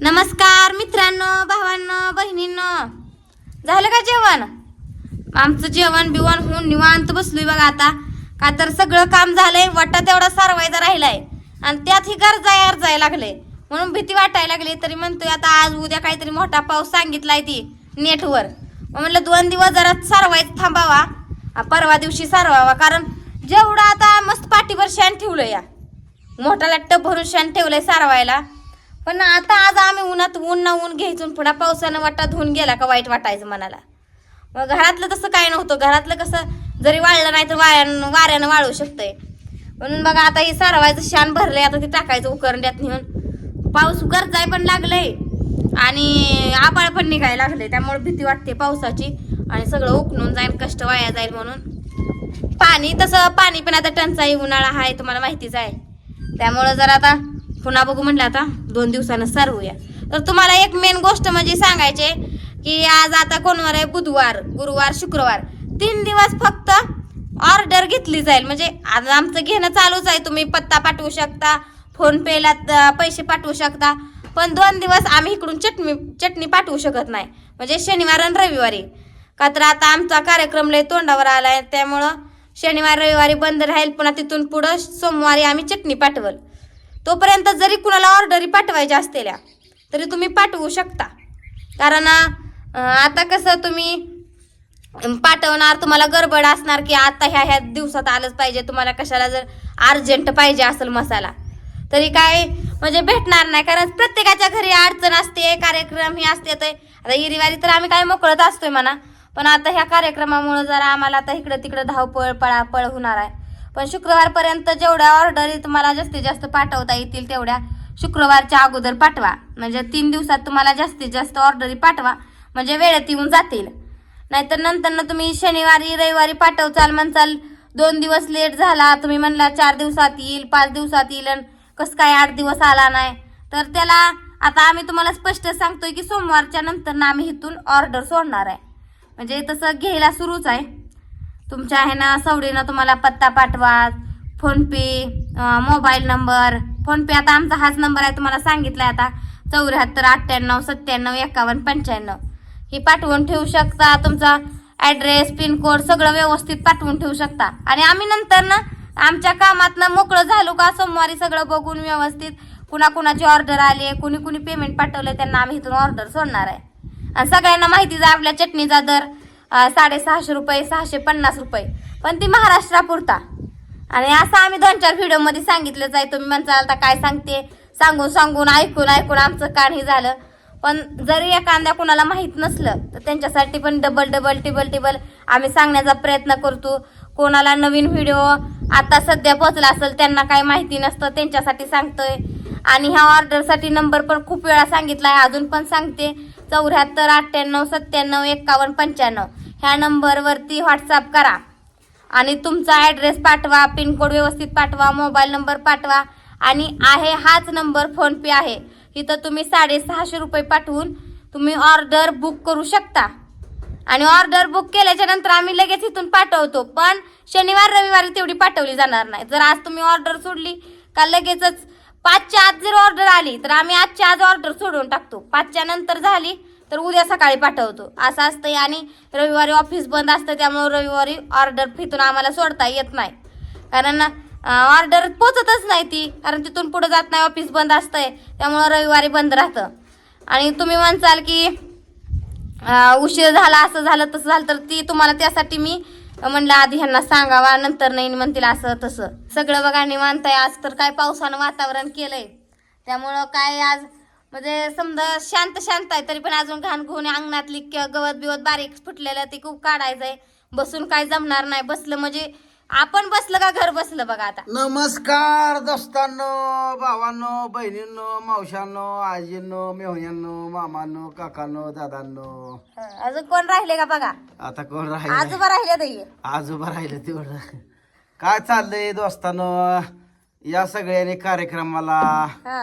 नमस्कार मित्रांनो भावांनो बहिणींनो. झालं का जेवण? आमचं जेवण बिवण होऊन निवांत बसलोय बघा आता. का तर सगळं काम झालंय वाटा तेवढा सारवायचा राहिलाय. आणि त्यात ही गरजाय अर्जाय लागले. म्हणून भीती वाटायला लागली तरी म्हणतोय आता आज उद्या काहीतरी मोठा पाऊस सांगितलाय ती नेटवर. मग म्हणलं दोन दिवस जरा सारवायचं थांबावा परवा दिवशी सारवावा. कारण जेवढं आता मस्त पाठीवर शान ठेवलं या. मोठा टप भरून शान ठेवलंय सारवायला. पण आता आज आम्ही उन्हात ऊन ना ऊन घ्यायचून. पुन्हा पावसानं वाटा धुवून गेला का वाईट वाटायचं मनाला. मग घरातलं तसं काय नव्हतं. घरातलं कसं जरी वाळलं नाही तर वाऱ्यानं वाऱ्यानं वाळू शकतंय. म्हणून बघा आता हे सारवायचं शान भरलंय. आता ते टाकायचं उकरंड्यात नेऊन. पाऊस गरजाय पण लागलंय. आणि आबाळ पण निघायला लागले त्यामुळे भीती वाटते पावसाची. आणि सगळं उकणून जाईल कष्ट वाया जाईल म्हणून. पाणी तसं पाणी पण आता टंचाई उन्हाळा आहे तुम्हाला माहितीच आहे. त्यामुळं जर आता पुन्हा बघू म्हटलं आता दोन दिवसानं सारवूया तर तुम्हाला एक मेन गोष्ट म्हणजे सांगायचे की आज आता कोणवार आहे? बुधवार गुरुवार शुक्रवार. तीन दिवस फक्त ऑर्डर घेतली जाईल. म्हणजे आज आमचं घेणं चालूच आहे. तुम्ही पत्ता पाठवू शकता फोन पेला पैसे पाठवू शकता. पण दोन दिवस आम्ही इकडून चटणी चटणी पाठवू शकत नाही. म्हणजे शनिवार आणि रविवारी. का तर आता आमचा कार्यक्रम लय तोंडावर आलाय. त्यामुळं शनिवार रविवारी बंद राहील. पुन्हा तिथून पुढं सोमवारी आम्ही चटणी पाठवल. तोपर्यंत जरी कुणाला ऑर्डरी पाठवायच्या असलेल्या तरी तुम्ही पाठवू शकता. कारण आता कसं तुम्ही पाठवणार तुम्हाला गडबड असणार की आता ह्या ह्या दिवसात आलंच पाहिजे तुम्हाला कशाला जर अर्जंट पाहिजे असेल मसाला तरी काय म्हणजे भेटणार नाही. कारण प्रत्येकाच्या घरी अडचण असते कार्यक्रम हे असते तर आता इरिवारी तर आम्ही काय मोकळत असतोय म्हणा. पण आता ह्या कार्यक्रमामुळे जरा आम्हाला आता इकडं तिकडं धावपळ पळापळ होणार आहे. पण शुक्रवारपर्यंत जेवढ्या ऑर्डरी तुम्हाला जास्तीत जास्त पाठवता येतील तेवढ्या शुक्रवारच्या अगोदर पाठवा. म्हणजे तीन दिवसात तुम्हाला जास्तीत जास्त ऑर्डरी पाठवा. म्हणजे वेळेत येऊन जातील. नाहीतर नंतर ना तुम्ही शनिवारी रविवारी पाठवचाल म्हणचाल दोन दिवस लेट झाला तुम्ही म्हणला चार दिवसात येईल पाच दिवसात येईल आणि कसं काय आठ दिवस आला नाही. तर त्याला आता आम्ही तुम्हाला स्पष्ट सांगतोय की सोमवारच्या नंतर ना आम्ही इथून ऑर्डर सोडणार आहे. म्हणजे तसं घ्यायला सुरूच आहे. तुमच्या आहे ना सवडीनं तुम्हाला पत्ता पाठवा फोनपे मोबाईल नंबर फोनपे आता आमचा हाच नंबर आहे तुम्हाला सांगितलाय आता. चौऱ्याहत्तर अठ्ठ्याण्णव सत्त्याण्णव एकावन्न पंच्याण्णव. ही पाठवून ठेवू शकता तुमचा ॲड्रेस पिनकोड सगळं व्यवस्थित पाठवून ठेवू शकता. आणि आम्ही नंतर ना आमच्या कामातनं मोकळं झालो का सोमवारी सगळं बघून व्यवस्थित कुणा कुणाची ऑर्डर आली कुणी कुणी पेमेंट पाठवलं त्यांना आम्ही इथून ऑर्डर सोडणार आहे. आणि सगळ्यांना माहितीच जा आपल्या चटणीचा दर. साडेसहाशे रुपये सहाशे पन्नास रुपये. पण ती महाराष्ट्रापुरता. आणि असं आम्ही दोन चार व्हिडिओमध्ये सांगितलंच आहे. तुम्ही म्हणसाल आता काय सांगते? सांगून सांगून ऐकून ऐकून आमचं काही झालं. पण जरी एखाद्या कुणाला माहीत नसलं तर त्यांच्यासाठी पण डबल डबल टिबल टिबल आम्ही सांगण्याचा प्रयत्न करतो. कोणाला नवीन व्हिडिओ आता सध्या पोचला असेल त्यांना काही माहिती नसतं त्यांच्यासाठी सांगतोय. आणि ह्या ऑर्डरसाठी नंबर पण खूप वेळा सांगितला आहे. अजून पण सांगते. चौऱ्याहत्तर अठ्ठ्याण्णव सत्त्याण्णव एकावन्न पंच्याण्णव. ह्या नंबरवरती व्हॉट्सअप करा. आणि तुमचा ॲड्रेस पाठवा पिनकोड व्यवस्थित पाठवा मोबाईल नंबर पाठवा. आणि आहे हाच नंबर फोनपे आहे. इथं तुम्ही साडेसहाशे रुपये पाठवून तुम्ही ऑर्डर बुक करू शकता. आणि ऑर्डर बुक केल्याच्यानंतर आम्ही लगेच इथून पाठवतो. पण शनिवार रविवारी तेवढी पाठवली जाणार नाही. जर आज तुम्ही ऑर्डर सोडली का लगेचच पाचच्या आत जर ऑर्डर आली तर आम्ही आजच्या आज ऑर्डर सोडून टाकतो. पाचच्या नंतर झाली तर उद्या सकाळी पाठवतो. असं असतंय आणि रविवारी ऑफिस बंद असतं त्यामुळे रविवारी ऑर्डर फिथून आम्हाला सोडता येत नाही. कारण ऑर्डर पोचतच नाही ती. कारण तिथून पुढे जात नाही ऑफिस बंद असतंय. त्यामुळं रविवारी बंद राहतं. आणि तुम्ही म्हणसाल की उशीर झाला असं झालं तसं झालं तर ती तुम्हाला त्यासाठी मी म्हणलं आधी ह्यांना सांगावा नंतर नाही म्हणतील असं तसं. सगळं बघा निवांत आहे. आज तर काय पावसानं वातावरण केलंय. त्यामुळं काय आज म्हणजे समजा शांत शांत आहे तरी पण अजून घाण घुण अंगणातली गवत बिवत बारीक फुटलेलं ते खूप काढायचंय. बसून काय जमणार नाही बसलं म्हणजे आपण बसलं का घर बसलं बघा आता. नमस्कार दोस्तांनो भावांनो बहिणींनो मावशांनो आजींनो मेहण्यांनो मामांनो काकांनो दादांनो. अजून कोण राहिले का बघा? आता कोण राहिलं? आजोबा राहिले ताई आजोबा राहिलं तेवढं. काय चाललंय दोस्तांनो? या सगळ्यांनी कार्यक्रमाला हा.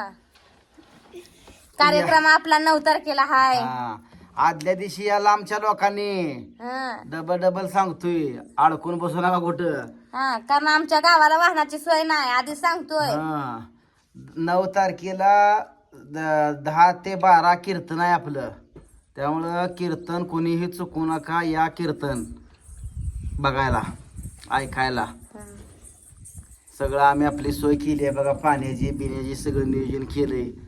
कार्यक्रम आपला नऊ तारखेला हाय. हा, आदल्या दिवशी या लांबच्या लोकांनी. हा. डबल डबल सांगतोय. अडकून बसू नका कुठं. हा कारण आमच्या गावाला वाहनाची सोय नाही आधी सांगतोय. हा. नऊ तारखेला द- दहा ते बारा कीर्तन आहे आपलं. त्यामुळं कीर्तन कोणीही चुकू नका या कीर्तन बघायला ऐकायला. सगळं आम्ही आपली सोय केली आहे बघा. पाण्याची पिण्याची सगळं नियोजन केलंय.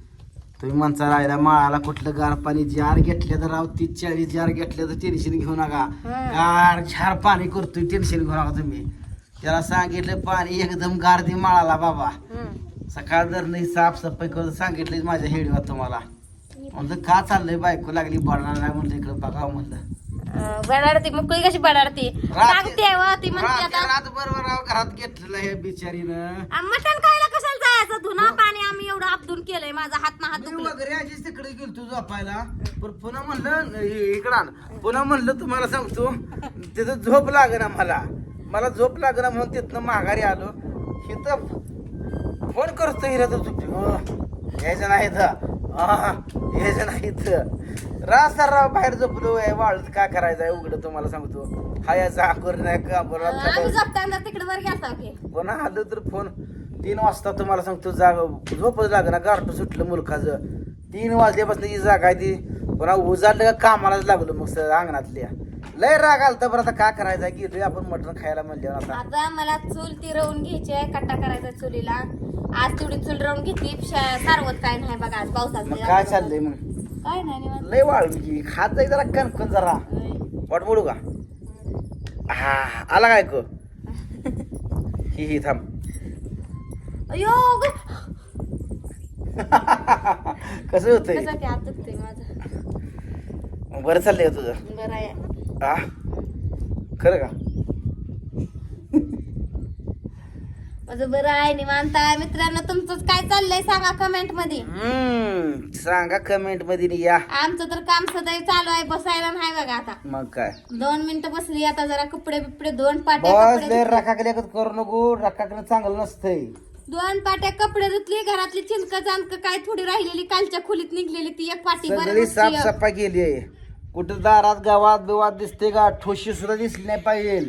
तुम्ही म्हणता राहिला माळाला कुठलं गार पाणी जार घेतलं तर राव तीस चाळीस जार घेतलं तर टेन्शन घेऊ नका. गार झार पाणी करतोय टेन्शन घेऊ नका तुम्ही. त्याला सांगितलं पाणी एकदम गार दे माळाला बाबा. सकाळ जर नाही साफसफाई करून सांगितलं माझ्या हेडीवर तुम्हाला. म्हणलं का चाललंय बायको लागली बडणार नाही म्हणलं इकडं बघावं म्हणलं. बडाडती मुकळी कशी बडाडती सांगते व ती म्हणते आता. रात बरोबर राव घरात घेतलेलं हे बिचारीनं. मटण खायला कशाला जायचं धुना पाणी आम्ही एवढं अपदून केलंय माझा हात ना हात मी दुखले वगैरे आजीच तिकडे गेलतो झोपायला. पण पुन्हा म्हणलं इकडं आण. पुन्हा म्हणलं तुम्हाला सांगतो तिथं झोप लागना मला. मला झोप लागना म्हणून तिथनं माघारी आलो. इथं फोन करतो हिरा तर झोपी हो यायचं नाही इथं हा, यायचं नाही इथं रास राव बाहेर झोपलो. आहे वाळत काय करायचं आहे? उघडं तुम्हाला सांगतो. हा याचा आकर नाही का बरं आम्ही झोपताना तिकडे वर गेलता की पुन्हा आलं तर फोन? तीन वाजता तुम्हाला सांगतो जाग झोपच लागणार गारटं सुटलं मुलखाचं. तीन वाजल्यापासून जी जागा आहे ती. पुन्हा उजाडलं का कामालाच लागलो मग सर अंगणातल्या. लय राग आलता बरं आता काय करायचं? गेलोय आपण मटण खायला म्हणल्यावर आता. आता मला चूल ती रवून घ्यायची आहे कट्टा करायचा चुलीला. आज तेवढी चूल रवून घेतली सारवत काय नाही बघा आज पावसाचं मग काय चाललंय मग? काय नाही निवांत. लय वाळू की खात जाई जरा कणकण जरा. वाट मोडू का? हा आला काय को ही ही थांब. अयो. कसं होतंय? कसं माझा? बरं चाललंय तुझं. बरं आहे. आ? खरं का? माझं बरं आहे निवांत आहे. मित्रांनो तुमचं काय चाललंय सांगा कमेंटमध्ये हम्म सांगा कमेंटमध्ये या. आमचं तर काम सदैव चालू आहे बसायला नाही बघा आता. मग काय? दोन मिनिटं बसली आता जरा कपडे बिपडे दोन पाट्या बस लय. रकाकल्या करू नको रकाकडे चांगलं नसतंय. दोन पाट्या कपडे धुतली घरातली चिंक जाणक काय थोडी राहिलेली कालच्या खोलीत निघलेली ती एक पाटी बरं सगळी एक. साफसफाई केली आहे. कुठं दारात गावात बिवात दिसते का? ठोशी सुद्धा दिसली नाही पाहिजे.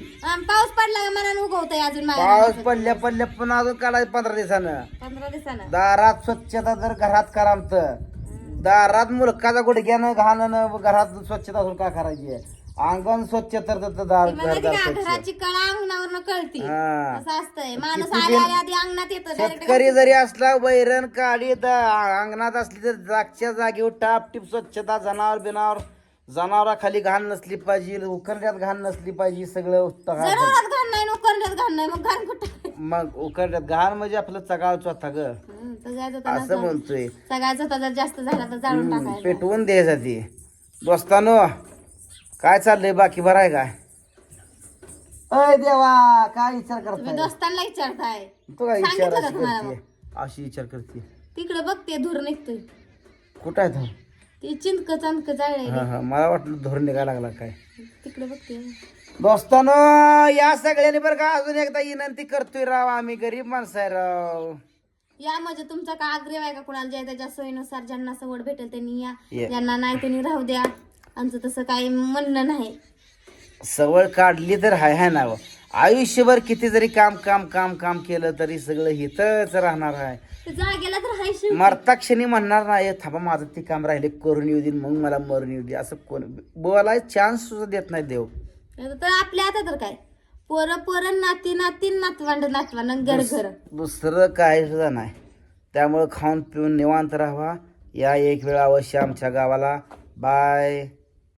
पाऊस पडला का मनानं उगवतंय अजून पाऊस पडल्या पडल्या पण अजून काढायचं पंधरा दिवसानं. पंधरा दिवसानं. दारात स्वच्छता जर घरात करामत दारात मुलकाचा गुडघ्यानं घाणं घरात स्वच्छता असून काय करायची आहे? अंगण स्वच्छ तर तर दार ती म्हणायची घरदार का स्वच्छ. घराची कळा अंगणावर कळती. हा. असं असतंय. माणूस किती आल्या आधी अंगणात येतो शेतकरी जरी असला वैरण काढी द- अंगणात असली तर जागच्या जागेवर टाप टिप स्वच्छता जनावर बिनावर जनावराखाली घाण नसली पाहिजे उकरड्यात घाण नसली पाहिजे सगळं जनावरात घाण नाही नोकरण्यात घाण नाही मग घाण कुठं मग उकरड्यात घाण म्हणजे आपलं चगाव चोथा ग. होता ना असं म्हणतोय सगळ्याच होता जर जास्त झाला तर जाळून टाकायला पेटवून द्यायचं ती दोस्तानो काय चाललंय बाकी? बरं आहे काय? अय देवा काय विचार तुम्ही करताय दोस्तांना विचारताय. तू काय विचार सांगितलं का अशी तुम्हाला करते अशी विचार करते तिकडे बघते धूर निघतोय. कुठं आहे तो? ती चिंतक चंदक हा हा. मला वाटलं धोरण निघायला लागला काय. तिकडे बघते. दोस्तानो या सगळ्यांनी बरं का अजून एकदा विनंती करतोय राव आम्ही गरीब माणसं आहे राव. या म्हणजे तुमचा का आग्रह आहे का कुणाला? ज्या त्याच्या सोयीनुसार ज्यांना सवड भेटेल त्यांनी या. ये. ज्यांना नाही त्यांनी राहू द्या. आमचं तसं काही म्हणणं नाही. सवय काढली तर हाय हाय ना. आयुष्यभर किती जरी काम काम काम काम केलं तरी सगळं हिथंच राहणार आहे ते जागेला तर हाय. मरता क्षणी म्हणणार नाही थांबा माझं ते काम राहिले करून येऊ दे मग मला मरून येऊ दे. असं कोण बोलाय चान्स सुद्धा देत नाही देव. तर आपल्या आता तर काय? पोरं पोरं नाती नाती नातवंड नातवंड घर घर. दुसरं काय सुद्धा नाही. त्यामुळं खाऊन पिऊन निवांत राहावा. या एक वेळा अवश्य आमच्या गावाला. बाय.